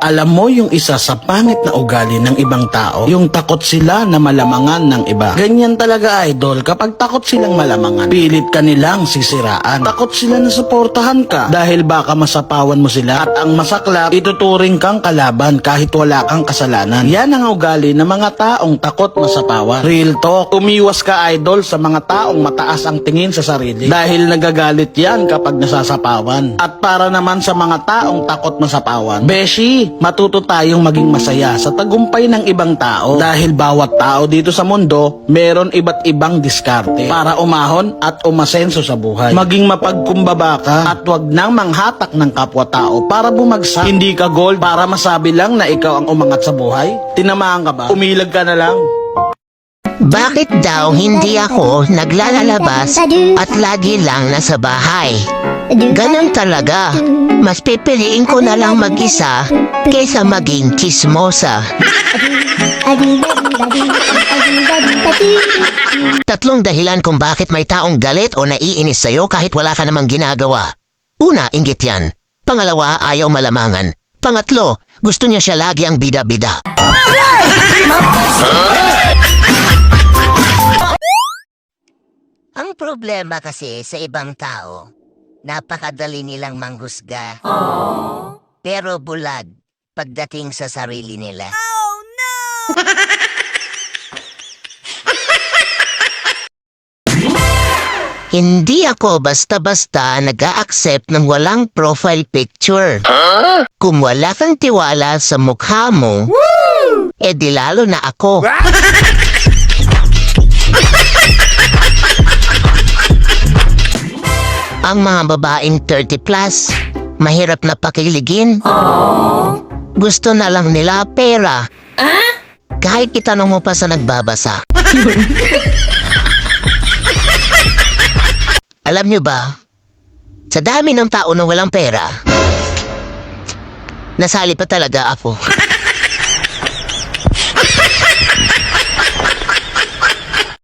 Alam mo yung isa sa pangit na ugali ng ibang tao, yung takot sila na malamangan ng iba. Ganyan talaga idol, kapag takot silang malamangan, pilit ka nilang sisiraan. Takot sila na suportahan ka dahil baka masapawan mo sila at ang masaklap, ituturing kang kalaban kahit wala kang kasalanan. Yan ang ugali ng mga taong takot masapawan. Real talk, umiwas ka idol sa mga taong mataas ang tingin sa sarili dahil nagagalit yan kapag nasasapawan. At para naman sa mga taong takot masapawan, Beshi, matuto tayong maging masaya sa tagumpay ng ibang tao dahil bawat tao dito sa mundo meron iba't ibang diskarte para umahon at umasenso sa buhay. Maging mapagkumbaba ka at wag nang manghatak ng kapwa-tao para bumagsak. Hindi ka gold para masabi lang na ikaw ang umangat sa buhay. Tinamaan ka ba? Umilag ka na lang. Bakit daw hindi ako naglalalabas at lagi lang nasa bahay? Ganon talaga. Mas pipiliin ko na lang mag-isa kaysa maging chismosa. Tatlong dahilan kung bakit may taong galit o naiinis sa'yo kahit wala ka namang ginagawa. Una, inggit yan. Pangalawa, ayaw malamangan. Pangatlo, gusto niya siya lagi ang bida-bida. Ang problema kasi sa ibang tao, napakadali nilang manghusga. Pero bulag pagdating sa sarili nila. Hindi ako basta-basta nag accept ng walang profile picture. Kung wala kang tiwala sa mukha mo, eh di lalo na ako. Ang mga babaeng 30 plus, mahirap na pakiligin. Gusto na lang nila pera. Kahit itanong mo pa sa nagbabasa. Alam nyo ba, sa dami ng tao na walang pera, nasali pa talaga ako.